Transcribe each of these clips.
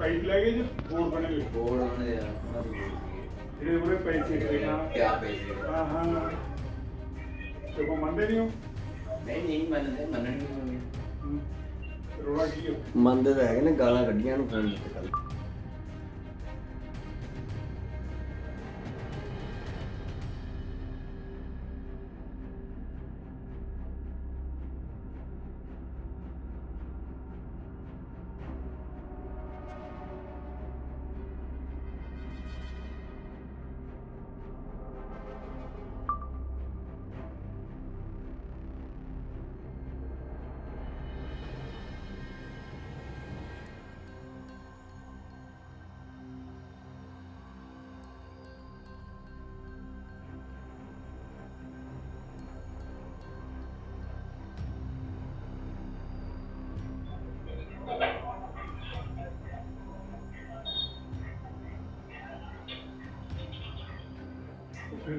Pipe ਲੈ ਗਏ ਜੀ? ਬੋਰ ਬਣੇ ਹੋਏ? ਬੋਰਡ ਉਹਨੇ ਆ ਉਹਨਾਂ ਦੀ ਜਿਹੜੇ ਉਹਦੇ ਪੈਸੇ ਦੇ ਹਾਂ ਕਿਆ ਪੈਸੇ ਹਾਂ ਹਾਂ ਤੇ ਉਹ ਮੰਨਦੇ ਨਹੀਂ ਹੋ? ਨਹੀਂ ਨਹੀਂ ਮੰਨਦੇ ਮੰਨਣ ਨਹੀਂ ਹਮ। ਰੋਣਾ ਕੀ ਹੋ ਮੰਨਦੇ ਤਾਂ ਹੈਗੇ ਨੇ ਗਾਲਾਂ ਕੱਢੀਆਂ ਨੂੰ ਫੋਨ ਤੇ ਕੱਲ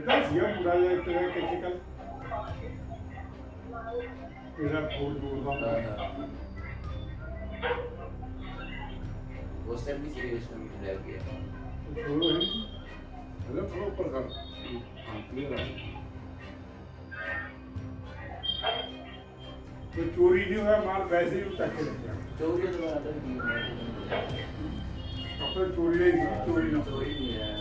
ਫਿਰ ਤਾਂ ਸੀਗਾ ਪੂਰਾ ਜਿਹਾ ਇੱਕ ਟੈਕਨੀਕਲ ਇਹਦਾ ਬੋਰ ਬੋਰ ਦਾ ਉਸ ਟਾਈਮ ਵੀ ਸੀਰੀਅਸ ਨੂੰ ਲੈ ਗਿਆ ਫੋਲੋ ਹੈ ਇਹਦਾ ਫੋਲੋ ਉੱਪਰ ਕਰ ਹਾਂ ਕਲੀਅਰ ਆ ਕੋਈ ਚੋਰੀ ਨਹੀਂ ਹੋਇਆ ਮਾਲ ਵੈਸੇ ਹੀ ਚੱਕ ਕੇ ਰੱਖਿਆ ਚੋਰੀ ਤੋਂ ਬਾਅਦ ਤਾਂ ਕੀ ਆਪੇ ਚੋਰੀ ਹੋਈ ਸੀ, ਚੋਰੀ ਨਾ ਚੋਰੀ ਨਹੀਂ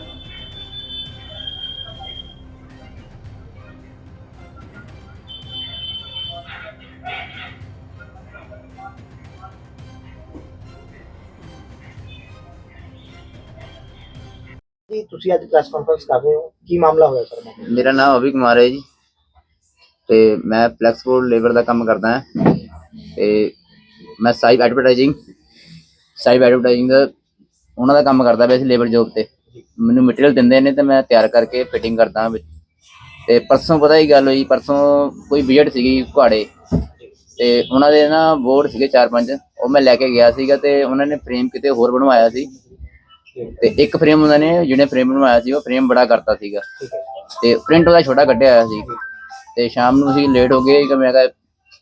ਤੁਸੀਂ ਅੱਜ ਪ੍ਰੈਸ ਕਾਨਫਰੰਸ ਕਰ ਰਹੇ ਹੋ? ਕੀ ਮਾਮਲਾ ਹੋਇਆ ਸਰ? ਮੇਰਾ ਨਾਮ ਅਭੀ ਕੁਮਾਰ ਹੈ ਜੀ। ਤੇ ਮੈਂ ਫਲੈਕਸਬੋਰਡ ਲੇਬਰ ਦਾ ਕੰਮ ਕਰਦਾ ਹਾਂ। ਤੇ ਮੈਂ ਸਾਈਬ ਐਡਵਰਟਾਈਜ਼ਿੰਗ ਸਾਈਬ ਐਡਵਰਟਾਈਜ਼ਿੰਗ ਦਾ ਉਹਨਾਂ ਦਾ ਕੰਮ ਕਰਦਾ ਪਿਆ ਸੀ ਲੇਬਰ ਜੋਬ ਤੇ। ਮੈਨੂੰ ਮਟੀਰੀਅਲ ਦਿੰਦੇ ਨੇ ਤੇ ਮੈਂ ਤਿਆਰ ਕਰਕੇ ਫਿਟਿੰਗ ਕਰਦਾ ਵਿੱਚ। ਤੇ ਪਰਸੋਂ ਪਤਾ ਹੀ ਗੱਲ ਹੋਈ, ਪਰਸੋਂ ਕੋਈ ਵਿਜ਼ਿਟ ਸੀਗੀ ਘਾੜੇ ਤੇ ਉਹਨਾਂ ਦੇ ਨਾ ਬੋਰਡ ਸੀਗੇ ਚਾਰ ਪੰਜ, ਉਹ ਮੈਂ ਲੈ ਕੇ ਗਿਆ ਸੀਗਾ ਤੇ ਉਹਨਾਂ ਨੇ ਫਰੇਮ ਕਿਤੇ ਹੋਰ ਬਣਵਾਇਆ ਸੀ। ਤੇ ਇੱਕ ਫਰੇਮ ਉਹਨਾਂ ਨੇ ਜਿਹਨੇ ਫਰੇਮ ਬਣਵਾਇਆ ਸੀ ਉਹ ਫਰੇਮ ਬੜਾ ਕਰਤਾ ਸੀਗਾ। ਤੇ ਪ੍ਰਿੰਟ ਉਹਦਾ ਛੋਟਾ ਕੱਢਿਆ ਹੋਇਆ ਸੀ। ਤੇ ਸ਼ਾਮ ਨੂੰ ਅਸੀਂ ਲੇਟ ਹੋ ਗਏ ਕਿ ਮੈਂ ਕਿਹਾ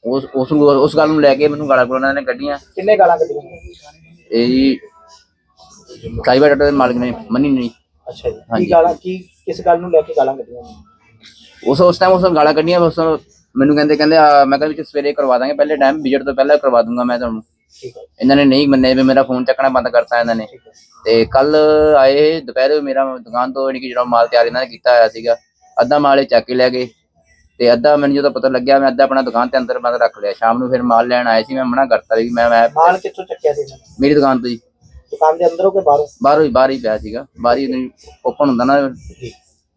ਉਸ ਉਸ ਨੂੰ ਉਸ ਗੱਲ ਨੂੰ ਲੈ ਕੇ ਮੈਨੂੰ ਗਾਲਾਂ ਗੋਲਾਂ ਨੇ ਕੱਢੀਆਂ। ਕਿੰਨੇ ਗਾਲਾਂ ਕੱਢੀਆਂ? ਇਹ ਜੀ ਸਾਈਬਰ ਡਾਟਾ ਦੇ ਮਾਲਕ ਨੇ ਮੰਨੀ ਨਹੀਂ। ਅੱਛਾ ਜੀ। ਕੀ ਗਾਲਾਂ ਕੀ ਕਿਸ ਗੱਲ ਨੂੰ ਲੈ ਕੇ ਗਾਲਾਂ ਕੱਢੀਆਂ ਉਸ ਉਸ ਟਾਈਮ ਉਸ ਨੂੰ ਗਾਲਾਂ ਕੱਢੀਆਂ ਉਸ ਮੈਨੂੰ ਕਹਿੰਦੇ ਕਹਿੰਦੇ ਮੈਂ ਕਿਹਾ ਵੀ ਸਵੇਰੇ ਕਰਵਾ ਦਾਂਗੇ ਪਹਿਲੇ ਟਾਈਮ ਵਿਜ਼ਿਟ ਤੋਂ ਪਹਿਲਾਂ ਕਰਵਾ ਦੂੰਗਾ ਮੈਂ ਤੁਹਾਨੂੰ। ਇਹਨਾਂ ਨੇ ਨਹੀਂ ਮੰਨੇ ਵੀ ਮੇਰਾ ਫੋਨ ਚੱਕਣਾ ਬੰਦ ਕਰਤਾ ਇਹਨਾਂ ਨੇ। ਤੇ ਕੱਲ ਆਏ ਦੁਪਹਿਰੇ ਮੇਰਾ ਦੁਕਾਨ ਤੋਂ ਕਿ ਜਿਹੜਾ ਮਾਲ ਤਿਆਰ ਇਹਨਾਂ ਨੇ ਕੀਤਾ ਹੋਇਆ ਸੀਗਾ ਅੱਧਾ ਮਾਲ ਇਹ ਚੱਕ ਕੇ ਲੈ ਗਏ। ਤੇ ਅੱਧਾ ਮੈਨੂੰ ਜਦੋਂ ਪਤਾ ਲੱਗਿਆ ਮੈਂ ਅੱਧਾ ਆਪਣਾ ਦੁਕਾਨ ਤੇ ਅੰਦਰ ਬੰਦ ਰੱਖ ਲਿਆ। ਸ਼ਾਮ ਨੂੰ ਫਿਰ ਮਾਲ ਲੈਣ ਆਏ ਸੀ ਮੈਂ ਮਨਾ ਕਰਤਾ ਵੀ ਮੈਂ ਮੈਂ ਮਾਲ ਕਿੱਥੋਂ ਚੱਕਿਆ ਸੀ? ਮੇਰੀ ਦੁਕਾਨ ਤੋਂ ਜੀ। ਦੁਕਾਨ ਦੇ ਅੰਦਰੋਂ ਕਿ ਬਾਹਰੋਂ? ਬਾਹਰੋਂ ਹੀ ਬਾਹਰ ਹੀ ਪਿਆ ਸੀਗਾ। ਬਾਹਰ ਹੀ ਓਪਨ ਹੁੰਦਾ ਨਾ।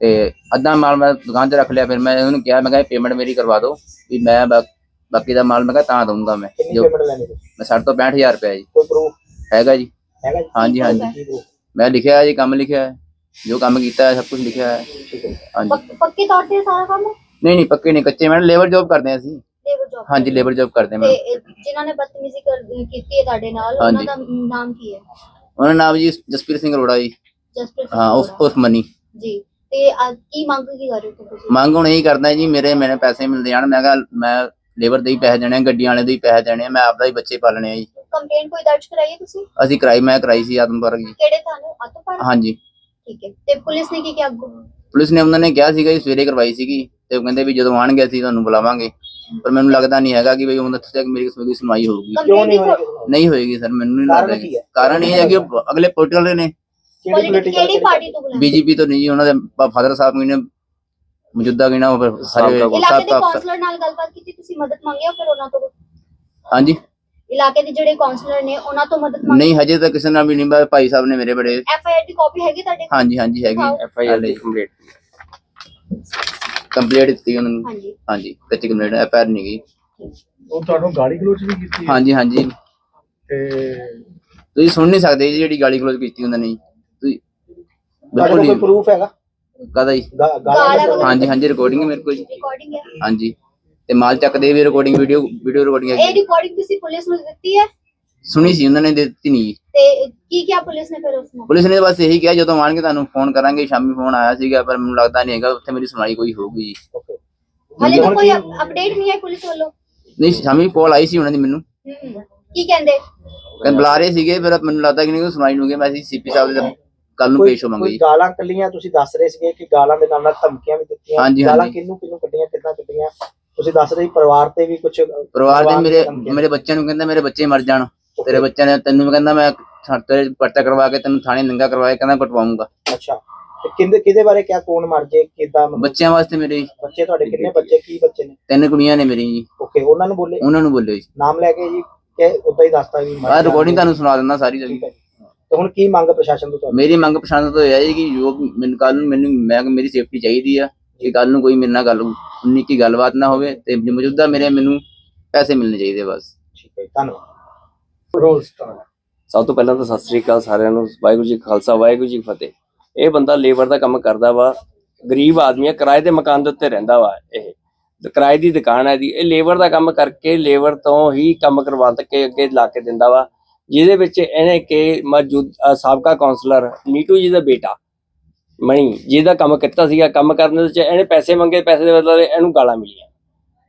ਤੇ ਅੱਧਾ ਮਾਲ ਮੈਂ ਦੁਕਾਨ ਤੇ ਰੱਖ ਲਿਆ ਫਿਰ ਮੈਂ ਉਹਨੂੰ ਕਿਹਾ ਮੈਂ ਕਿਹਾ ਪੇਮੈਂਟ ਮੇਰੀ ਕਰਵਾ ਦਿਓ। ਵੀ ਮੈਂ ਬਾਕੀ ਦਾ ਮਾਲ ਮੈਂ ਕਿਹਾ ਤਾਂ ਦਊਂਗਾ ਮੈਂ। ਕਿੰਨੀ ਜੋ ਪੇਮੈਂਟ ਲੈਣੀ ਤੁਸੀਂ? ਮੈਂ 60 ਤੋਂ 65000 ਰੁਪਏ ਜੀ। ਕੋਈ ਪ੍ਰੂਫ ਹੈਗਾ ਜੀ। ਹੈਗਾ ਜੀ? ਹਾਂਜੀ ਹਾਂਜੀ। ਕੀ proof? ਮੈਂ ਲਿਖਿਆ ਹੈ ਜੀ ਕੰਮ ਲਿਖਿਆ ਹੈ। ਜੋ ਕੰਮ ਕੀਤਾ ਹੈ ਸਭ ਕੁਝ ਲਿਖਿਆ ਹੈ। ਠੀਕ ਹੈ ਹਾਂਜੀ। ਪੱਕ- ਪੱਕੇ ਤੌਰ ਤੇ ਸਾਰਾ ਕੰਮ? ਨਹੀਂ ਨਹੀਂ ਪੱਕੇ ਨਹੀਂ। ਕੱਚੇ ਮੈਂ ਲੇਬਰ ਜੌਬ ਕਰਦੇ ਹਾਂ ਅਸੀਂ। ਲੇਬਰ ਜੌਬ ਹਾਂਜੀ ਲੇਬਰ ਜੌਬ ਕਰਦੇ ਤੇ ਇਹ ਜਿਨ੍ਹਾਂ ਨੇ ਬਦਤਮੀਜ਼ੀ ਕਰ ਕੀਤੀ ਹੈ ਤੁਹਾਡੇ ਨਾਲ ਉਹਨਾਂ ਹਾਂਜੀ। ਦਾ ਨਾਮ ਕੀ ਹੈ? ਉਹਨਾਂ ਦਾ ਨਾਮ ਜੀ ਜਸਪੀਰ ਸਿੰਘ ਅਰੋੜਾ ਜੀ। ਜਸਪ੍ਰੀਤ ਸਿੰਘ ਹਾਂ ਉਸ ਅਰੋੜਾ। ਉਸ ਮਨੀ। ਜੀ। ਤੇ ਅੱਜ ਕੀ ਮੰਗ ਕੀ ਕਰ ਰਹੇ ਹੋ ਤੁਸੀਂ? ਮੰਗ ਹੁਣ ਇਹੀ ਕਰਦਾ ਜੀ ਮੇਰੇ ਮੇਰੇ ਪੈਸੇ ਮਿਲਦੇ ਜਾਣ। ਮੈਂ ਕਿਹਾ ਮੈਂ ਲੇਬਰ ਦੇ ਹੀ ਪੈਸੇ ਦੇਣੇ ਆ, ਗੱਡੀਆਂ ਵਾਲੇ ਦੇ ਹੀ ਪੈਸੇ ਦੇਣੇ ਆ, ਮੈਂ ਆਪਦਾ ਹੀ ਬੱਚੇ ਪਾਲਣੇ ਆ ਜੀ। ਕੰਪਲੇਂਟ ਕੋਈ ਦਰਜ ਕਰਾਈ ਹੈ ਤੁਸੀਂ? ਅਸੀਂ ਕਰਾਈ ਮੈਂ ਕਰਾਈ ਸੀ ਆਦਮਪੁਰ ਜੀ। ਕਿਹੜੇ ਥਾਣੇ? ਆਤੋਪਾੜ ਹਾਂਜੀ। ਠੀਕ ਹੈ। ਤੇ ਪੁਲਿਸ ਨੇ ਕੀ ਕਿਹਾ ਅੱਗੋਂ? ਪੁਲਿਸ ਨੇ ਉਹਨਾਂ ਨੇ ਕਿਹਾ ਸੀਗਾ ਜੀ ਸਵੇਰੇ ਕਰਵਾਈ ਸੀਗੀ ਤੇ ਉਹ ਕਹਿੰਦੇ ਵੀ ਜਦੋਂ ਆਣਗੇ ਅਸੀਂ ਤੁਹਾਨੂੰ ਬੁਲਾਵਾਂਗੇ। ਪਰ ਮੈਨੂੰ ਲੱਗਦਾ ਨਹੀਂ ਹੈਗਾ ਕਿ ਵੀ ਉਹਨਾਂ ਤੱਕ ਮੇਰੀ ਦੀ ਸੁਣਵਾਈ ਹੋਊਗੀ। ਕਿਉਂ ਨਹੀਂ ਹੋਇਆ? ਨਹੀਂ ਹੋਏਗੀ ਸਰ ਮੈਨੂੰ ਨਹੀਂ ਕਾਰਨ ਲੱਗਦਾ ਕੀ ਹੈ? ਕਾਰਨ ਇਹ ਹੈ ਕਿ ਉਹ ਅਗਲੇ ਪੋਲੀਟੀਕਲ ਨੇ। ਕਿਹੜੀ ਪਾਰਟੀ ਤੋਂ ਬੁਲਾਇਆ? ਬੀਜੇਪੀ ਤੋਂ ਨਹੀਂ ਜੀ ਉਹਨਾਂ ਦੇ ਫਾਦਰ ਸਾਹਿਬ ਨੇ ਮੌਜੂਦਾ ਗਿਣਾ ਸਾਰੇ ਇਲਾਕੇ ਦੇ ਕਾਉਂਸਲਰ ਨਾਲ ਗੱਲਬਾਤ ਕੀਤੀ ਤੁਸੀਂ ਮਦਦ ਮੰਗੀ ਹੈ ਫਿਰ ਉਹਨਾਂ ਤੋਂ? ਹਾਂਜੀ। ਇਲਾਕੇ ਦੇ ਜਿਹੜੇ ਕਾਉਂਸਲਰ ਨੇ ਉਹਨਾਂ ਤੋਂ ਮਦਦ ਮੰਗੀ? ਨਹੀਂ ਹਜੇ ਤਾਂ ਕਿਸੇ ਨਾਲ ਵੀ ਨਹੀਂ ਬਸ ਭਾਈ ਸਾਹਿਬ ਨੇ ਮੇਰੇ ਬੜੇ ਐਫ ਆਈ ਆਰ ਦੀ ਕਾਪੀ ਹੈਗੀ ਤੁਹਾਡੇ ਕੋਲ? ਹਾਂਜੀ ਹਾਂਜੀ ਹੈਗੀ। ਐਫ ਆਈ ਆਰ ਦੀ ਕੰਪਲੀਟ ਕੰਪਲੀਟ ਦਿੱਤੀ ਉਹਨਾਂ ਨੂੰ। ਹਾਂਜੀ। ਹਾਂਜੀ ਕੱਚੀ ਕੰਪਲੀਟ ਐਫ ਆਈ ਆਰ ਨਹੀਂ ਗਈ। ਉਹ ਤੁਹਾਨੂੰ ਗਾੜੀ ਗਲੋਚ ਵੀ ਕੀਤੀ ਹਾਂਜੀ ਹਾਂਜੀ। ਤੇ ਤੁਸੀਂ ਸੁਣ ਨਹੀਂ ਸਕਦੇ ਜੀ ਜਿਹੜੀ ਗਾਲੀ ਗਲੋਚ ਕੀਤੀ ਉਹਨਾਂ ਨੇ। ਤੁਸੀਂ ਬਿਲਕੁਲ ਪ੍ਰੂਫ ਹੈਗਾ? ਕਦਾ ਜੀ? ਗਾ- ਗਾਲਾਂ ਗਾਲਾਂ ਕੱਢੀਆਂ? ਹਾਂਜੀ ਹਾਂਜੀ ਰਿਕਾਰਡਿੰਗ ਹੈ ਮੇਰੇ ਕੋਲ ਜੀ। ਰਿਕਾਰਡਿੰਗ ਹੈ ਹਾਂਜੀ। ਤੇ ਮਾਲ ਚੱਕਦੇ ਵੀ ਰਿਕਾਰਡਿੰਗ ਵੀਡੀਓ ਵੀਡੀਓ ਰਿਕਾਰਡਿੰਗ ਇਹ ਹੈਗੀ ਰਿਕਾਰਡਿੰਗ ਤੁਸੀਂ ਪੁਲਿਸ ਨੂੰ ਦਿੱਤੀ ਹੈ? ਸੁਣੀ ਸੀ ਉਹਨਾਂ ਨੇ ਦੇ ਦਿੱਤੀ ਨਹੀਂ। ਤੇ ਕੀ ਕਿਹਾ ਪੁਲਿਸ ਨੇ ਫਿਰ ਉਸ ਨੂੰ? ਪੁਲਿਸ ਨੇ ਬਸ ਇਹੀ ਕਿਹਾ ਜਦੋਂ ਆਣਗੇ ਤੁਹਾਨੂੰ ਫੋਨ ਕਰਾਂਗੇ ਸ਼ਾਮੀ ਫੋਨ ਆਇਆ ਸੀਗਾ ਪਰ ਮੈਨੂੰ ਲੱਗਦਾ ਨਹੀਂ ਹੈਗਾ ਉੱਥੇ ਮੇਰੀ ਸੁਣਾਈ ਕੋਈ ਹੋਊਗੀ ਜੀ। Okay. ਹਾਲੇ ਤਾਂ ਕੋਈ ਕੀ- ਅਪਡੇਟ ਨਹੀਂ ਹੈ ਪੁਲਿਸ ਵੱਲੋਂ। ਨਹੀਂ ਸ਼ਾਮੀ ਕਾਲ ਆਈ ਸੀ ਉਹਨਾਂ ਦੀ ਮੈਨੂੰ। ਹਮ, ਕੀ ਕਹਿੰਦੇ? ਕਹਿੰਦੇ ਬੁਲਾ ਰਹੇ ਸੀਗੇ ਫਿਰ ਮੈਨੂੰ ਲੱਗਦਾ ਕਿ ਨਹੀਂ ਕੋਈ ਸੁਣਾਈ ਨੂੰ ਗਈ ਮੈਂ ਸੀਪੀ ਸਾਹਿਬ ਦੇ ਕੱਲ ਨੂੰ ਪੇਸ਼ ਹੋਵਾਂਗੇ ਕੋਈ ਜੀ। ਗਾਲਾਂ ਕੱਲੀਆਂ ਤੁਸੀਂ ਦੱਸ ਰਹੇ ਸੀਗੇ ਕਿ ਗਾਲਾਂ ਦੇ ਨਾਲ ਨਾਲ ਧਮਕੀਆਂ ਵੀ ਦਿੱਤੀਆਂ। ਹਾਂਜੀ, ਗਾਲਾਂ ਹਾਂਜੀ। ਕਿਹਨੂੰ ਕਿਹਨੂੰ ਕੱਢੀਆਂ ਕਿੱਦਾਂ ਕੱਢੀਆਂ? ਤੁਸੀਂ ਦੱਸ ਰਹੇ ਸੀ ਪਰਿਵਾਰ ਤੇ ਵੀ ਕੁਝ ਪਰਿਵਾਰ ਦੇ ਮੇਰੇ ਮੇਰੇ ਬੱਚਿਆਂ ਨੂੰ ਕਹਿੰਦਾ ਮੇਰੇ ਬੱਚੇ ਮਰ ਜਾਣ। ਤੇਰੇ ਬੱਚਿਆਂ ਨੇ ਤੈਨੂੰ ਵੀ ਕਹਿੰਦਾ ਮੈਂ ਥਾ- ਤੇਰੇ ਪਰਚਾ ਕਰਵਾ ਕੇ ਤੈਨੂੰ ਥਾਣੇ ਨੰਗਾ ਕਰਵਾ ਕੇ ਕਹਿੰਦਾ ਕਟਵਾਉਂਗਾ। ਅੱਛਾ। ਤੇ ਕਿੰਦੇ ਕਿਹਦੇ ਬਾਰੇ ਕਿਆ ਕੌਣ ਮਰ ਜੇ ਕਿਦਾਂ ਬੱਚਿਆਂ ਵਾਸਤੇ ਮੇਰੇ ਜੀ, ਬੱਚੇ ਤੁਹਾਡੇ ਕਿੰਨੇ ਬੱਚੇ ਕੀ ਬੱਚੇ ਨੇ? ਤਿੰਨ ਕੁੜੀਆਂ ਨੇ ਮੇਰੀ ਜੀ। ਓਕੇ ਉਹਨਾਂ ਨੂੰ ਬੋਲੇ? ਉਹਨਾਂ ਨੂੰ ਬੋਲਿਓ ਜੀ। ਨਾਮ ਲੈ ਕੇ ਜੀ ਕਿ ਉਦਾਂ ਹੀ ਦੱਸਤਾ ਵੀ ਮਰ ਆਹ ਜਾਣਗੇ। ਰਿਕਾਰਡਿੰਗ ਤੁਹਾਨੂੰ ਸੁਣਾ ਦਿੰਦਾ ਸਾਰੀ ਜੀ ਠੀਕ ਹੈ ਤੇ ਹੁਣ ਕੀ ਮੰਗ ਪ੍ਰਸ਼ਾਸਨ ਤੋਂ ਤੁਹਾਡੀ? ਮੇਰੀ ਮੰਗ ਪਛਾਣ ਤੋਂ ਇਹ ਹੈ ਕਿ ਜੋ ਮੈਨੂੰ ਕੱਲ ਨੂੰ ਮੈਨੂੰ ਮੈਂ ਮੇਰੀ ਸੇਫਟੀ ਚਾਹੀਦੀ ਆ ਕਿ ਕੱਲ ਨੂੰ ਕੋਈ ਮੇਰੇ ਨਾਲ ਗੱਲ ਉਨੀ ਕੀ ਗੱਲਬਾਤ ਨਾ ਹੋਵੇ ਤੇ ਮੌਜੂਦਾ ਮੇਰੇ ਮੈਨੂੰ ਪੈਸੇ ਮਿਲਣੇ ਚਾਹੀਦੇ ਬਸ। ਠੀਕ ਹੈ ਧੰਨਵਾਦ। ਰੋਲ ਸਟਾਰ ਸਭ ਤੋਂ ਪਹਿਲਾਂ ਤਾਂ ਸਤਿ ਸ੍ਰੀ ਅਕਾਲ ਸਾਰਿਆਂ ਨੂੰ ਵਾਹਿਗੁਰੂ ਜੀ ਕਾ ਖਾਲਸਾ ਵਾਹਿਗੁਰੂ ਜੀ ਕੀ ਫਤਿਹ। ਇਹ ਬੰਦਾ ਲੇਬਰ ਦਾ ਕੰਮ ਕਰਦਾ ਵਾ ਗਰੀਬ ਆਦਮੀ ਹੈ ਕਿਰਾਏ ਦੇ ਮਕਾਨ ਦੇ ਉੱਤੇ ਰਹਿੰਦਾ ਵਾ ਇਹ। ਤੇ ਕਿਰਾਏ ਦੀ ਦੁਕਾਨ ਹੈ ਦੀ ਇਹ ਲੇਬਰ ਦਾ ਕੰਮ ਕਰਕੇ ਲੇਬਰ ਤੋਂ ਹੀ ਕੰਮ ਕਰਵਾ ਕੇ ਅੱਗੇ ਲਾ ਕੇ ਦਿੰਦਾ ਵਾ। ਜਿਹਦੇ ਵਿੱਚ ਇਹਨੇ ਕਿ ਮੌਜੂਦ ਸਾਬਕਾ ਕਾਉਂਸਲਰ ਨੀਟੂ ਜੀ ਦਾ ਬੇਟਾ ਮਣੀ ਜਿਹਦਾ ਕੰਮ ਕੀਤਾ ਸੀਗਾ ਕੰਮ ਕਰਨ ਦੇ ਵਿੱਚ ਇਹਨੇ ਪੈਸੇ ਮੰਗੇ ਪੈਸੇ ਦੇ ਬਦਲੇ ਇਹਨੂੰ ਗਾਲਾਂ ਮਿਲੀਆਂ।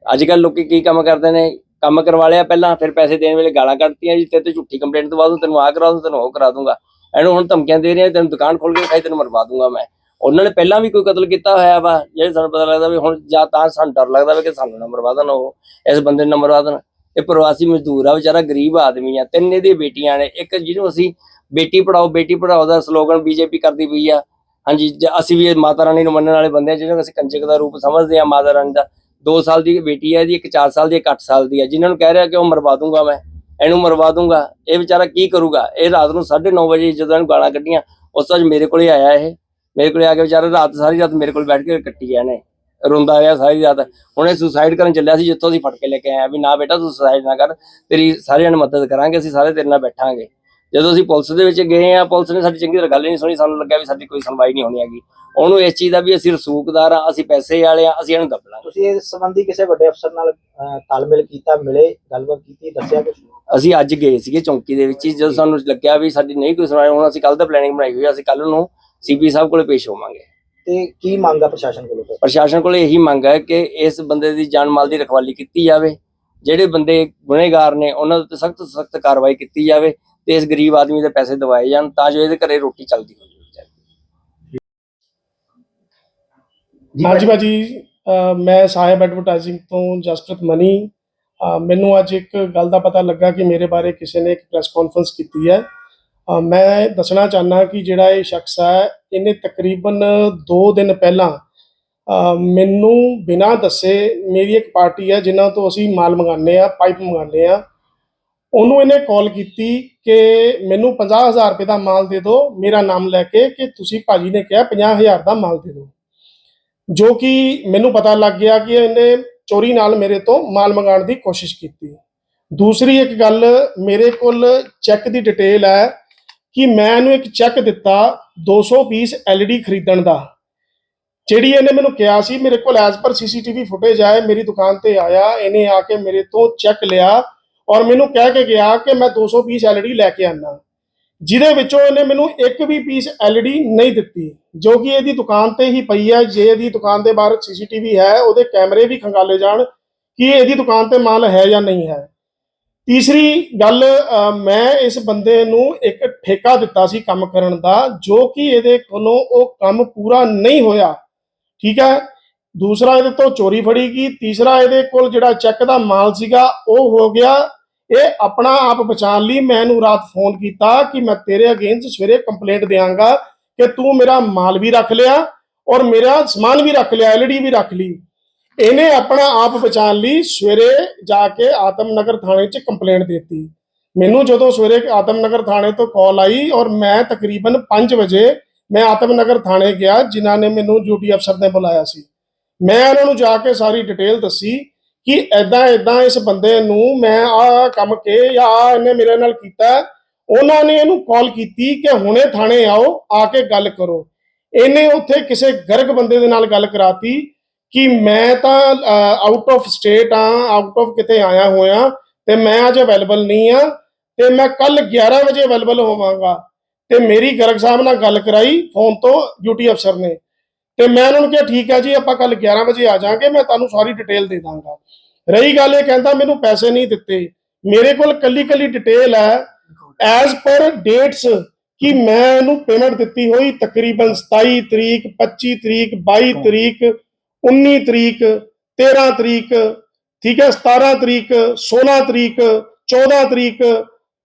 ਅੱਜ ਕੱਲ ਲੋਕੀ ਕੀ ਕੰਮ ਕਰਦੇ ਨੇ? ਕੰਮ ਕਰਵਾ ਲਿਆ ਪਹਿਲਾਂ ਫਿਰ ਪੈਸੇ ਦੇਣ ਵੇਲੇ ਗਾਲਾਂ ਕੱਢਤੀਆਂ ਜੀ ਤੇ ਤੇ ਝੁੱਠੀ ਕੰਪਲੇਂਟ ਤੋਂ ਬਾਅਦ ਤੈਨੂੰ ਆ ਕਰਾ ਦੂੰ ਤੈਨੂੰ ਉਹ ਕਰਾ ਦੂੰਗਾ। ਇਹਨੂੰ ਹੁਣ ਧਮਕੀਆਂ ਦੇ ਰਹੇ ਆ, ਤੈਨੂੰ ਦੁਕਾਨ ਖੋਲ ਕੇ ਖਾਈ ਤੈਨੂੰ ਮਰਵਾ ਦੂੰਗਾ ਮੈਂ। ਉਹਨਾਂ ਨੇ ਪਹਿਲਾਂ ਵੀ ਕੋਈ ਕਤਲ ਕੀਤਾ ਹੋਇਆ ਵਾ ਜਿਹੜੇ ਸਾਨੂੰ ਪਤਾ ਲੱਗਦਾ ਵੀ ਹੁਣ ਜਾਂ ਤਾਂ ਸਾਨੂੰ ਡਰ ਲੱਗਦਾ ਵੀ ਕਿ ਸਾਨੂੰ ਨਾ ਮਰਵਾ ਦੇਣ ਉਹ ਇਸ ਬੰਦੇ ਨੂੰ ਨਾ ਮਰਵਾ ਦੇਣ। ਇਹ ਪ੍ਰਵਾਸੀ ਮਜ਼ਦੂਰ ਆ, ਵਿਚਾਰਾ ਗਰੀਬ ਆਦਮੀ ਆ। ਤਿੰਨ ਇਹਦੀ ਬੇਟੀਆਂ ਨੇ, ਇੱਕ ਜਿਹਨੂੰ ਅਸੀਂ ਬੇਟੀ ਪੜਾਓ ਬੇਟੀ ਪੜਾਓ ਦਾ ਸਲੋਗਨ ਬੀਜੇਪੀ ਕਰਦੀ ਪਈ ਆ। ਹਾਂਜੀ, ਜ- ਅਸੀਂ ਵੀ ਮਾਤਾ ਰਾਣੀ ਨੂੰ ਮੰਨਣ ਵਾਲੇ ਬੰਦੇ ਆ, ਜਿਹਨੂੰ ਅਸੀਂ ਕੰਜਕ ਦਾ ਰੂਪ ਸਮਝਦੇ ਆ ਮਾਤਾ ਰਾਣੀ ਦਾ। 2 ਸਾਲ ਦੀ ਬੇਟੀ ਹੈ ਇਹਦੀ, ਇੱਕ 4 ਸਾਲ ਦੀ, ਇੱਕ 8 ਸਾਲ ਦੀ ਹੈ ਜਿਨ੍ਹਾਂ ਨੂੰ ਕਹਿ ਰਿਹਾ ਕਿ ਉਹ ਮਰਵਾ ਦੂੰਗਾ ਮੈਂ, ਇਹਨੂੰ ਮਰਵਾ ਦੂੰਗਾ। ਇਹ ਵਿਚਾਰਾ ਕੀ ਕਰੂਗਾ? ਇਹ ਰਾਤ ਨੂੰ 9:30 ਵਜੇ ਜਦੋਂ ਇਹਨੂੰ ਗਾਲਾਂ ਕੱਢੀਆਂ, ਉਸ ਤੋਂ ਬਾਅਦ ਮੇਰੇ ਕੋਲੇ ਆਇਆ ਇਹ। ਮੇਰੇ ਕੋਲੇ ਆ ਕੇ ਵਿਚਾਰਾ ਰਾਤ, ਸਾਰੀ ਰਾਤ ਮੇਰੇ ਕੋਲ ਬੈਠ ਕੇ ਕੱਟੀ ਗਿਆ ਇਹਨੇ। ਰੋਂਦਾ ਰਿਹਾ ਸਾਰੀ ਰਾਤ। ਹੁਣ ਇਹ ਸੁਸਾਈਡ ਕਰਨ ਚੱਲਿਆ ਸੀ ਜਿੱਥੋਂ ਅਸੀਂ ਫੜ ਕੇ ਲੈ ਕੇ ਆਏ ਆ ਵੀ ਨਾ ਬੇਟਾ ਤੂੰ ਸੁਸਾਈਡ ਨਾ ਕਰ ਤੇਰੀ ਸਾਰਿਆਂ ਨੇ ਮਦਦ ਕਰਾਂਗੇ ਅਸੀਂ ਸਾਰੇ ਤੇਰੇ ਨਾਲ ਬੈਠਾਂਗੇ। ਜਦੋਂ ਅਸੀਂ ਪੁਲਿਸ ਦੇ ਵਿੱਚ ਗਏ ਆ ਪੁਲਿਸ ਨੇ ਸਾਡੀ ਚੰਗੀ ਤਰ੍ਹਾਂ ਗੱਲ ਹੀ ਨਹੀਂ ਸੁਣੀ ਸਾਨੂੰ ਲੱਗਿਆ ਵੀ ਸਾਡੀ ਕੋਈ ਸੁਣਵਾਈ ਨਹੀਂ ਹੋਣੀ ਹੈਗੀ। ਉਹਨੂੰ ਇਸ ਚੀਜ਼ ਦਾ ਵੀ ਅਸੀਂ ਰਸੂਖਦਾਰ ਆ ਅਸੀਂ ਪੈਸੇ ਵਾਲੇ ਆ ਅਸੀਂ ਇਹਨੂੰ ਦੱਬਣਾ ਤੁਸੀਂ ਇਸ ਸੰਬੰਧੀ ਕਿਸੇ ਵੱਡੇ ਅਫਸਰ ਨਾਲ ਅਹ, ਤਾਲਮੇਲ ਕੀਤਾ ਮਿਲੇ ਗੱਲਬਾਤ ਕੀਤੀ ਦੱਸਿਆ ਕੁਝ ਅਸੀਂ ਅੱਜ ਗਏ ਸੀਗੇ ਚੌਂਕੀ ਦੇ ਵਿੱਚ ਹੀ, ਜਦੋਂ ਸਾਨੂੰ ਲੱਗਿਆ ਵੀ ਸਾਡੀ ਨਹੀਂ ਕੋਈ ਸੁਣਵਾਈ ਹੁਣ ਅਸੀਂ ਕੱਲ ਦਾ ਪਲੈਨਿੰਗ ਬਣਾਈ ਹੋਈ ਆ ਅਸੀਂ ਕੱਲ ਨੂੰ ਸੀਪੀ ਸਾਹਿਬ ਕੋਲੇ ਪੇਸ਼ ਹੋਵਾਂਗੇ। ਤੇ ਕੀ ਮੰਗ ਆ ਪ੍ਰਸ਼ਾਸਨ ਕੋਲੋਂ? ਪ੍ਰਸ਼ਾਸਨ ਕੋਲੇ ਇਹੀ ਮੰਗ ਹੈ ਕਿ ਇਸ ਬੰਦੇ ਦੀ ਜਾਨ ਮਾਲ ਦੀ ਰਖਵਾਲੀ ਕੀਤੀ ਜਾਵੇ। ਜਿਹੜੇ ਬੰਦੇ ਗੁਨੇਗਾਰ ਨੇ ਉਹਨਾਂ ਉੱਤੇ ਸਖਤ ਤੋਂ ਸਖਤ ਕਾਰਵਾਈ ਕੀਤੀ ਜਾਵੇ ਤੇ ਇਸ ਗਰੀਬ ਆਦਮੀ ਦੇ ਪੈਸੇ ਦਵਾਏ ਜਾਣ ਤਾਂ ਜੋ ਇਹਦੇ ਘਰੇ ਰੋਟੀ ਚੱਲਦੀ ਹੋਵੇ। ਹਾਂਜੀ ਭਾਜੀ ਅਹ ਮੈਂ ਸਾਹਿਬ ਐਡਵਰਟਾਈਜ਼ਿੰਗ ਤੋਂ ਜਸਪ੍ਰੀਤ ਮਨੀ। ਅਹ ਮੈਨੂੰ ਅੱਜ ਇੱਕ ਗੱਲ ਦਾ ਪਤਾ ਲੱਗਾ ਕਿ ਮੇਰੇ ਬਾਰੇ ਕਿਸੇ ਨੇ ਇੱਕ ਪ੍ਰੈਸ ਕਾਨਫਰੰਸ ਕੀਤੀ ਹੈ। ਮੈਂ ਦੱਸਣਾ ਚਾਹਨਾ ਕਿ ਜਿਹੜਾ ਇਹ ਸ਼ਖਸ ਹੈ, ਇਹਨੇ ਤਕਰੀਬਨ 2 ਦਿਨ ਪਹਿਲਾਂ ਮੈਨੂੰ ਬਿਨਾਂ ਦੱਸੇ ਮੇਰੀ ਇੱਕ ਪਾਰਟੀ ਹੈ, ਜਿਨ੍ਹਾਂ ਤੋਂ ਅਸੀਂ ਮਾਲ ਮੰਗਾਉਂਦੇ ਆ ਪਾਈਪ ਮੰਗਾਉਂਦੇ ਆ ਉਹਨੂੰ ਇਹਨੇ ਕਾਲ ਕੀਤੀ ਕਿ ਮੈਨੂੰ 50000 ਰੁਪਏ ਦਾ ਮਾਲ ਦੇ ਦਿਓ, ਮੇਰਾ ਨਾਮ ਲੈ ਕੇ ਕਿ ਤੁਸੀਂ ਭਾਜੀ ਨੇ ਕਿਹਾ 50000 ਦਾ ਮਾਲ ਦੇ ਦਿਓ। ਜੋ ਕਿ ਮੈਨੂੰ ਪਤਾ ਲੱਗ ਗਿਆ ਕਿ ਇਹਨੇ ਚੋਰੀ ਨਾਲ ਮੇਰੇ ਤੋਂ ਮਾਲ ਮੰਗਾਉਣ ਦੀ ਕੋਸ਼ਿਸ਼ ਕੀਤੀ। ਦੂਸਰੀ ਇੱਕ ਗੱਲ, ਮੇਰੇ ਕੋਲ ਚੈੱਕ ਦੀ ਡਿਟੇਲ ਹੈ ਕਿ ਮੈਂ ਇਹਨੂੰ ਇੱਕ ਚੈੱਕ ਦਿੱਤਾ 200 ਪੀਸ LED ਖਰੀਦਣ ਦਾ। ਜਿਹੜੀ ਇਹਨੇ ਮੈਨੂੰ ਕਿਹਾ ਸੀ, ਮੇਰੇ ਕੋਲ ਐਜ਼ ਪਰ ਸੀਸੀਟੀਵੀ ਫੁਟੇਜ ਆਏ, ਮੇਰੀ ਦੁਕਾਨ ਤੇ ਆਇਆ, ਇਹਨੇ ਆ ਕੇ ਮੇਰੇ ਤੋਂ ਚੈੱਕ ਲਿਆ ਔਰ ਮੈਨੂੰ ਕਹਿ ਕੇ ਗਿਆ ਕਿ ਮੈਂ 200 ਪੀਸ LED ਲੈ ਕੇ ਆਨਾ। ਜਿਹਦੇ ਵਿੱਚੋਂ ਇਹਨੇ ਮੈਨੂੰ ਇੱਕ ਵੀ ਪੀਸ LED ਨਹੀਂ ਦਿੱਤੀ, ਜੋ ਕਿ ਇਹਦੀ ਦੁਕਾਨ ਤੇ ਹੀ ਪਈ ਹੈ। ਜੇ ਇਹਦੀ ਦੁਕਾਨ ਦੇ ਬਾਹਰ ਸੀਸੀਟੀਵੀ ਹੈ, ਉਹਦੇ ਕੈਮਰੇ ਵੀ ਖੰਗਾਲੇ ਜਾਣ ਕਿ ਇਹਦੀ ਦੁਕਾਨ ਤੇ ਮਾਲ ਹੈ ਜਾਂ ਨਹੀਂ ਹੈ। ਤੀਸਰੀ ਗੱਲ ਮੈਂ ਇਸ ਬੰਦੇ ਨੂੰ ਇੱਕ ਠੇਕਾ ਦਿੱਤਾ ਸੀ ਕੰਮ ਕਰਨ ਦਾ, ਜੋ ਕਿ ਇਹਦੇ ਕੋਲੋਂ ਉਹ ਕੰਮ ਪੂਰਾ ਨਹੀਂ ਹੋਇਆ। ਠੀਕ ਹੈ? ਦੂਸਰਾ ਇਹਦੇ ਤੋਂ ਚੋਰੀ ਫੜੀ ਗਈ। ਤੀਸਰਾ ਇਹਦੇ ਕੋਲ ਜਿਹੜਾ ਚੈੱਕ ਦਾ ਮਾਲ ਸੀਗਾ, ਉਹ ਹੋ ਗਿਆ। ਇਹ ਆਪਣਾ ਆਪ ਬਚਾਉਣ ਲਈ ਮੈਂ ਇਹਨੂੰ ਰਾਤ ਫੋਨ ਕੀਤਾ ਕਿ ਮੈਂ ਤੇਰੇ ਅਗੇਂਸਟ ਸਵੇਰੇ ਕੰਪਲੇਂਟ ਦਿਆਂਗਾ ਕਿ ਤੂੰ ਮੇਰਾ ਮਾਲ ਵੀ ਰੱਖ ਲਿਆ ਔਰ ਮੇਰਾ ਸਮਾਨ ਵੀ ਰੱਖ ਲਿਆ ਐਲਡੀ ਵੀ ਰੱਖ ਲਈ। ਇਹਨੇ ਆਪਣਾ ਆਪ ਬਚਾਉਣ ਲਈ ਸਵੇਰੇ ਜਾ ਕੇ ਆਤਮਨਗਰ ਥਾਣੇ 'ਚ ਕੰਪਲੇਂਟ ਦਿੱਤੀ। ਮੈਨੂੰ ਜਦੋਂ ਸਵੇਰੇ ਆਤਮਨਗਰ ਥਾਣੇ ਤੋਂ ਕਾਲ ਆਈ ਔਰ ਮੈਂ ਤਕਰੀਬਨ 5 ਵਜੇ ਮੈਂ ਆਤਮਨਗਰ ਥਾਣੇ ਗਿਆ, ਜਿਨ੍ਹਾਂ ਨੇ ਮੈਨੂੰ ਡਿਊਟੀ ਅਫਸਰ ਨੇ ਬੁਲਾਇਆ ਸੀ। ਮੈਂ ਉਹਨਾਂ ਨੂੰ ਜਾ ਕੇ ਸਾਰੀ ਡਿਟੇਲ ਦੱਸੀ ਕਿ ਐਦਾਂ ਐਦਾਂ ਇਸ ਬੰਦੇ ਨੂੰ ਮੈਂ ਆ ਕੰਮ ਕੇ ਜਾਂ ਆਹ ਇਹਨੇ ਮੇਰੇ ਨਾਲ ਕੀਤਾ। ਉਹਨਾਂ ਨੇ ਇਹਨੂੰ ਕਾਲ ਕੀਤੀ ਕਿ ਹੁਣੇ ਥਾਣੇ ਆਓ, ਆ ਕੇ ਗੱਲ ਕਰੋ। ਇਹਨੇ ਉੱਥੇ ਕਿਸੇ ਗਰਗ ਬੰਦੇ ਦੇ ਨਾਲ ਗੱਲ ਕਰਾਤੀ ਕਿ ਮੈਂ ਤਾਂ ਆਊਟ ਆਫ ਸਟੇਟ ਆ ਆਊਟ ਆਫ ਕਿਤੇ ਆਇਆ ਹੋਇਆ, ਤੇ ਮੈਂ ਅੱਜ ਅਵੇਲੇਬਲ ਨਹੀਂ ਆ ਤੇ ਮੈਂ ਕੱਲ 11 ਵਜੇ ਅਵੇਲੇਬਲ ਹੋਵਾਂਗਾ। ਤੇ ਮੇਰੀ ਗਰਗ ਸਾਹਿਬ ਨਾਲ ਗੱਲ ਕਰਾਈ ਫੋਨ ਤੋਂ ਡਿਊਟੀ ਅਫਸਰ ਨੇ। ਤੇ ਮੈਂ ਉਹਨਾਂ ਨੂੰ ਕਿਹਾ, ਠੀਕ ਹੈ ਜੀ, ਆਪਾਂ ਕੱਲ 11 ਵਜੇ ਆ ਜਾਾਂਗੇ, ਮੈਂ ਤੁਹਾਨੂੰ ਸਾਰੀ ਡਿਟੇਲ ਦੇ ਦਾਂਗਾ। ਰਹੀ ਗੱਲ ਇਹ ਕਹਿੰਦਾ, ਮੈਨੂੰ ਪੈਸੇ ਨਹੀਂ ਦਿੱਤੇ। ਮੇਰੇ ਕੋਲ ਕੱਲੀ ਕੱਲੀ ਡਿਟੇਲ ਹੈ ਐਜ਼ ਪਰ ਡੇਟਸ ਕਿ ਮੈਂ ਇਹਨੂੰ ਪੇਮੈਂਟ ਦਿੱਤੀ ਹੋਈ ਤਕਰੀਬਨ 27 ਤਰੀਕ 25 ਤਰੀਕ 22 ਤਰੀਕ 19 ਤਰੀਕ 13 ਤਰੀਕ, ਠੀਕ ਹੈ 17 ਤਰੀਕ 16 ਤਰੀਕ 14 ਤਰੀਕ,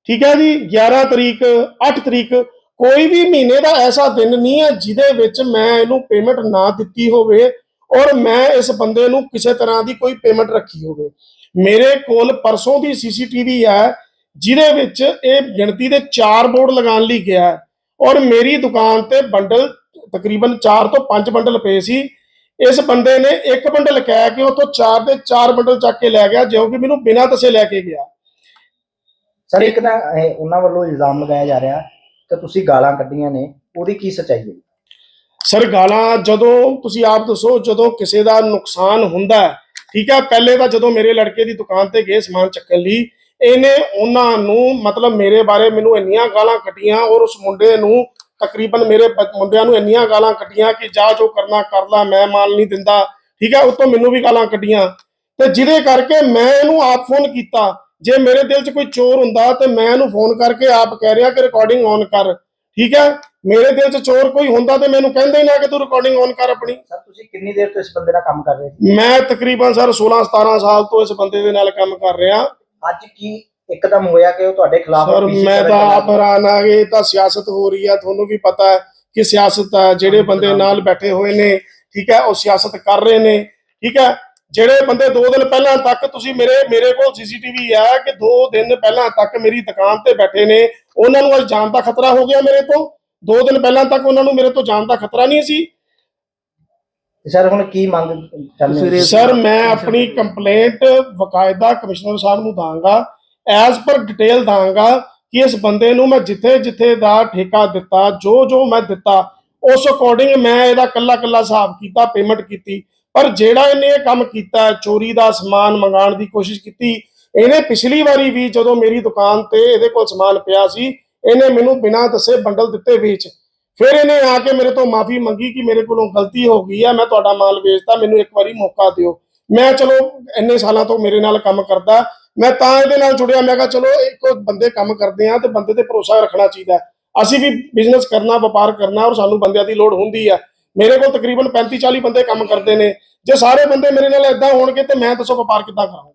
ਠੀਕ ਹੈ ਜੀ 11 ਤਰੀਕ 8 ਤਰੀਕ, ਕੋਈ ਵੀ ਮਹੀਨੇ ਦਾ ਐਸਾ ਦਿਨ ਨਹੀਂ ਹੈ ਜਿਹਦੇ ਵਿੱਚ ਮੈਂ ਇਹਨੂੰ ਪੇਮੈਂਟ ਨਾ ਦਿੱਤੀ ਹੋਵੇ ਔਰ ਮੈਂ ਇਸ ਬੰਦੇ ਨੂੰ ਕਿਸੇ ਤਰ੍ਹਾਂ ਦੀ ਕੋਈ ਪੇਮੈਂਟ ਰੱਖੀ ਹੋਵੇ। ਮੇਰੇ ਕੋਲ ਪਰਸੋਂ ਦੀ ਸੀਸੀਟੀਵੀ ਹੈ, ਜਿਹਦੇ ਵਿੱਚ ਇਹ ਗਿਣਤੀ ਦੇ 4 ਬੋਰਡ ਲਗਾਉਣ ਲਈ ਗਿਆ ਹੈ ਔਰ ਮੇਰੀ ਦੁਕਾਨ ਤੇ ਬੰਡਲ ਤਕਰੀਬਨ 4 ਤੋਂ 5 ਬੰਡਲ ਪਏ ਸੀ। ਇਸ ਬੰਦੇ ਨੇ ਇੱਕ ਬੰਡਲ ਕਹਿ ਕੇ ਉਹ ਤੋਂ 4 ਦੇ 4 ਬੰਡਲ ਚੱਕ ਕੇ ਲੈ ਗਿਆ ਜੋ ਕਿ ਮੈਨੂੰ ਬਿਨਾਂ ਦੱਸੇ ਲੈ ਕੇ ਗਿਆ। ਸਰ ਇੱਕ ਤਾਂ ਇਹ ਉਹਨਾਂ ਵੱਲੋਂ ਇਲਜ਼ਾਮ ਲਗਾਇਆ ਜਾ ਰਿਹਾ ਕਿ ਤੁਸੀਂ ਗਾਲਾਂ ਕੱਢੀਆਂ ਨੇ ਉਹਦੀ ਕੀ ਸੱਚਾਈ ਹੈ ਸਰ ਗਾਲਾਂ ਜਦੋਂ ਤੁਸੀਂ ਆਪ ਦੱਸੋ ਜਦੋਂ ਕਿਸੇ ਦਾ ਨੁਕਸਾਨ ਹੁੰਦਾ ਠੀਕ ਹੈ ਪਹਿਲੇ ਤਾਂ ਜਦੋਂ ਮੇਰੇ ਲੜਕੇ ਦੀ ਦੁਕਾਨ ਤੇ ਗਏ ਸਮਾਨ ਚੱਕਣ ਲਈ ਇਹਨੇ ਉਹਨਾਂ ਨੂੰ ਮਤਲਬ ਮੇਰੇ ਬਾਰੇ ਮੈਨੂੰ ਇੰਨੀਆਂ ਗਾਲਾਂ ਕੱਢੀਆਂ ਔਰ ਉਸ ਮੁੰਡੇ ਨੂੰ ਤਕਰੀਬਨ ਮੇਰੇ ਮੁੰਡਿਆਂ ਨੂੰ ਇੰਨੀਆਂ ਗਾਲਾਂ ਕੱਢੀਆਂ ਕਿ ਜਾ ਜੋ ਕਰਨਾ ਕਰ ਲੈ ਮੈਂ ਮਾਲ ਨਹੀਂ ਦਿੰਦਾ। ਠੀਕ ਹੈ? ਉਤੋਂ ਮੈਨੂੰ ਵੀ ਗਾਲਾਂ ਕੱਢੀਆਂ। ਤੇ ਜਿਹਦੇ ਕਰਕੇ ਮੈਂ ਇਹਨੂੰ ਆਪ ਫੋਨ ਕੀਤਾ। ਜੇ ਮੇਰੇ ਦਿਲ 'ਚ ਕੋਈ ਚੋਰ ਹੁੰਦਾ ਤੇ ਮੈਂ ਇਹਨੂੰ ਫੋਨ ਕਰਕੇ ਆਪ ਕਹਿ ਰਿਹਾ ਕਿ ਰਿਕਾਰਡਿੰਗ ਔਨ ਕਰ। ਠੀਕ ਹੈ? ਮੇਰੇ ਦਿਲ 'ਚ ਚੋਰ ਕੋਈ ਹੁੰਦਾ ਤੇ ਮੈਨੂੰ ਕਹਿੰਦਾ ਹੀ ਨਾ ਕਿ ਤੂੰ ਰਿਕਾਰਡਿੰਗ ਔਨ ਕਰ ਆਪਣੀ। ਸਰ ਤੁਸੀਂ ਕਿੰਨੀ ਦੇਰ ਤੋਂ ਇਸ ਬੰਦੇ ਨਾਲ ਕੰਮ ਕਰ ਰਹੇ ਮੈਂ ਤਕਰੀਬਨ ਸਰ 16 17 ਸਾਲ ਤੋਂ ਇਸ ਬੰਦੇ ਦੇ ਨਾਲ ਕੰਮ ਕਰ ਰਿਹਾ। ਅੱਜ ਕੀ ਇੱਕਦਮ ਹੋਇਆ ਕਿ ਉਹ ਤੁਹਾਡੇ ਖਿਲਾਫ ਸਰ ਮੈਂ ਤਾਂ ਲੱਗਾ? ਆਪ ਹੈਰਾਨ ਆ ਗਏ ਤਾਂ ਸਿਆਸਤ ਹੋ ਰਹੀ ਆ ਤੁਹਾਨੂੰ ਵੀ ਪਤਾ ਹੈ ਕਿ ਸਿਆਸਤ ਜਿਹੜੇ ਬੰਦੇ ਨਾਲ ਬੈਠੇ ਹੋਏ ਨੇ ਠੀਕ ਹੈ ਉਹ ਸਿਆਸਤ ਕਰ ਰਹੇ ਨੇ ਠੀਕ ਹੈ ਜਿਹੜੇ ਬੰਦੇ 2 ਦਿਨ ਪਹਿਲਾਂ ਤੱਕ ਤੁਸੀਂ ਮੇਰੇ ਮੇਰੇ ਕੋਲ ਸੀਸੀਟੀਵੀ ਹੈ ਕਿ 2 ਦਿਨ ਪਹਿਲਾਂ ਤੱਕ ਮੇਰੀ ਦੁਕਾਨ ਤੇ ਬੈਠੇ ਨੇ ਉਹਨਾਂ ਨੂੰ ਅੱਜ ਜਾਨ ਦਾ ਖਤਰਾ ਹੋ ਗਿਆ ਮੇਰੇ ਤੋਂ? 2 ਦਿਨ ਪਹਿਲਾਂ ਤੱਕ ਉਹਨਾਂ ਨੂੰ ਮੇਰੇ ਤੋਂ ਜਾਨ ਦਾ ਖਤਰਾ ਨਹੀਂ ਸੀ? ਸਰ ਹੁਣ ਕੀ ਮੰਗ ਹੋ? ਸਰ ਮੈਂ ਆਪਣੀ ਕੰਪਲੇਂਟ ਵਕਾਇਦਾ ਕਮਿਸ਼ਨਰ ਸਾਹਿਬ ਨੂੰ ਦਾਂਗਾ ਐਜ਼ ਪਰ ਡਿਟੇਲ ਦਾਂਗਾ ਕਿ ਇਸ ਬੰਦੇ ਨੂੰ ਮੈਂ ਜਿੱਥੇ ਜਿੱਥੇ ਦਾ ਠੇਕਾ ਦਿੱਤਾ, ਜੋ ਜੋ ਮੈਂ ਦਿੱਤਾ, ਉਸ ਅਕੋਰਡਿੰਗ ਮੈਂ ਇਹਦਾ ਕੱਲਾ ਕੱਲਾ ਹਿਸਾਬ ਕੀਤਾ ਪੇਮੈਂਟ ਕੀਤੀ। ਪਰ ਜਿਹੜਾ ਇਹਨੇ ਇਹ ਕੰਮ ਕੀਤਾ, ਚੋਰੀ ਦਾ ਸਮਾਨ ਮੰਗਾਉਣ ਦੀ ਕੋਸ਼ਿਸ਼ ਕੀਤੀ, ਇਹਨੇ ਪਿਛਲੀ ਵਾਰੀ ਵੀ ਜਦੋਂ ਮੇਰੀ ਦੁਕਾਨ ਤੇ ਇਹਦੇ ਕੋਲ ਸਮਾਨ ਪਿਆ ਸੀ, ਇਹਨੇ ਮੈਨੂੰ ਬਿਨਾਂ ਦੱਸੇ ਬੰਡਲ ਦਿੱਤੇ ਵੇਚ। ਫਿਰ ਇਹਨੇ ਆ ਕੇ ਮੇਰੇ ਤੋਂ ਮਾਫੀ ਮੰਗੀ ਕਿ ਮੇਰੇ ਕੋਲੋਂ ਗਲਤੀ ਹੋ ਗਈ ਹੈ ਮੈਂ ਤੁਹਾਡਾ ਮਾਲ ਵੇਚਦਾ ਮੈਨੂੰ ਇੱਕ ਵਾਰੀ ਮੌਕਾ ਦਿਓ। ਮੈਂ ਚਲੋ, ਇੰਨੇ ਸਾਲਾਂ ਤੋਂ ਮੇਰੇ ਨਾਲ ਕੰਮ ਕਰਦਾ ਮੈਂ ਤਾਂ ਇਹਦੇ ਨਾਲ ਜੁੜਿਆ, ਮੈਂ ਕਿਹਾ ਚਲੋ ਇੱਕ ਬੰਦੇ ਕੰਮ ਕਰਦੇ ਆ ਤੇ ਬੰਦੇ ਤੇ ਭਰੋਸਾ ਰੱਖਣਾ ਚਾਹੀਦਾ ਅਸੀਂ ਵੀ ਬਿਜ਼ਨਸ ਕਰਨਾ, ਵਪਾਰ ਕਰਨਾ ਔਰ ਸਾਨੂੰ ਬੰਦਿਆਂ ਦੀ ਲੋੜ ਹੁੰਦੀ ਹੈ ਮੇਰੇ ਕੋਲ ਤਕਰੀਬਨ 35 40 ਬੰਦੇ ਕੰਮ ਕਰਦੇ ਨੇ। ਜੇ ਸਾਰੇ ਬੰਦੇ ਮੇਰੇ ਨਾਲ ਇਦਾਂ ਹੋਣਗੇ ਤੇ ਮੈਂ ਦੱਸੋ ਵਪਾਰ ਕਿੱਦਾਂ ਕਰਾਂਗਾ?